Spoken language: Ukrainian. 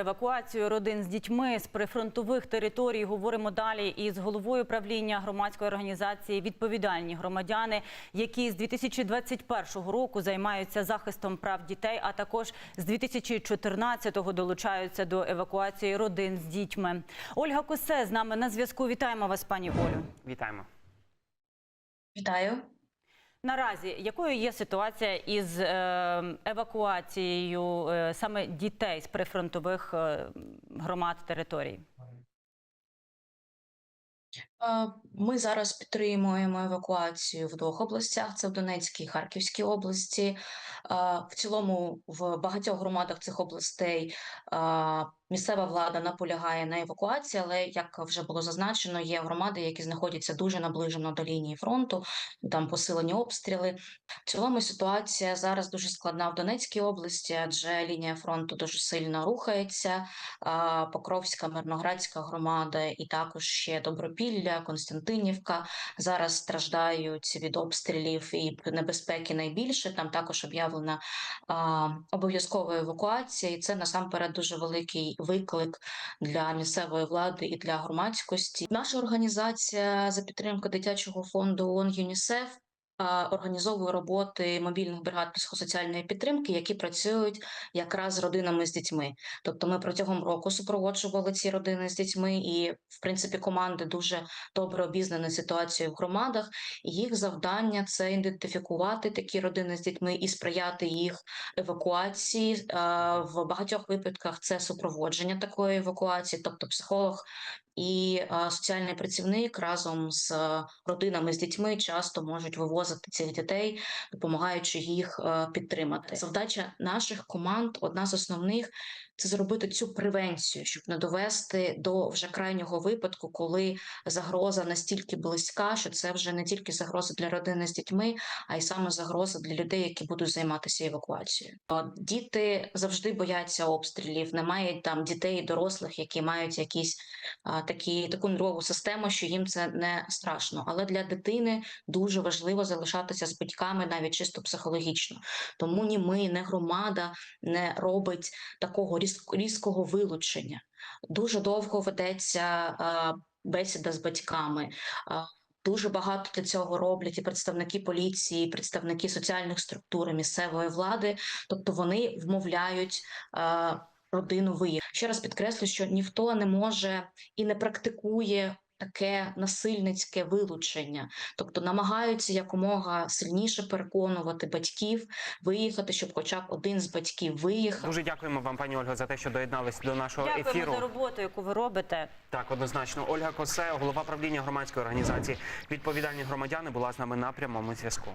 евакуацію родин з дітьми з прифронтових територій говоримо далі із головою правління громадської організації Відповідальні громадяни, які з 2021 року займаються захистом прав дітей, а також з 2014-го долучаються до евакуації родин з дітьми. Ольга Косе з нами на зв'язку. Вітаємо вас, пані Олю. Вітаємо. Вітаю. Наразі якою є ситуація із е, евакуацією е, саме дітей з прифронтових е, громад територій? Е, Ми зараз підтримуємо евакуацію в двох областях: це в Донецькій і Харківській області. Е, В цілому, в багатьох громадах цих областей е, місцева влада наполягає на евакуації, але як вже було зазначено, є громади, які знаходяться дуже наближено до лінії фронту, там посилені обстріли. В цілому ситуація зараз дуже складна в Донецькій області, адже лінія фронту дуже сильно рухається. Покровська, Мирноградська громада і також ще Добропілля, Константинівка зараз страждають від обстрілів і небезпеки найбільше. Там також об'явлена обов'язкова евакуація, і це насамперед дуже великий виклик для місцевої влади і для громадськості. Наша організація за підтримки дитячого фонду ООН ЮНІСЕФ організовує роботи мобільних бригад психосоціальної підтримки, які працюють якраз з родинами з дітьми. Тобто, ми протягом року супроводжували ці родини з дітьми, і в принципі команди дуже добре обізнані ситуацією в громадах. Їх завдання це ідентифікувати такі родини з дітьми і сприяти їх евакуації. В багатьох випадках це супроводження такої евакуації, тобто психолог і соціальний працівник разом з родинами з дітьми часто можуть вивозити цих дітей, допомагаючи їх е, підтримати. Завдача наших команд, одна з основних, це зробити цю превенцію, щоб не довести до вже крайнього випадку, коли загроза настільки близька, що це вже не тільки загроза для родини з дітьми, а й саме загроза для людей, які будуть займатися евакуацією. Діти завжди бояться обстрілів. Немає там дітей і дорослих, які мають якісь такі таку нервову систему, що їм це не страшно. Але для дитини дуже важливо залишатися з батьками навіть чисто психологічно. Тому ні ми, не громада не робить такого різ- різкого вилучення. Дуже довго ведеться бесіда з батьками. Дуже багато для цього роблять і представники поліції, і представники соціальних структур, і місцевої влади. Тобто вони вмовляють родину виїхати. Ще раз підкреслю, що ніхто не може і не практикує таке насильницьке вилучення, тобто намагаються якомога сильніше переконувати батьків виїхати, щоб хоча б один з батьків виїхав. Дуже дякуємо вам, пані Ольго, за те, що доєднались до нашого Дякуємо ефіру. за роботу, яку ви робите. Так, однозначно. Ольга Косе, голова правління громадської організації Відповідальні громадяни, була з нами на прямому зв'язку.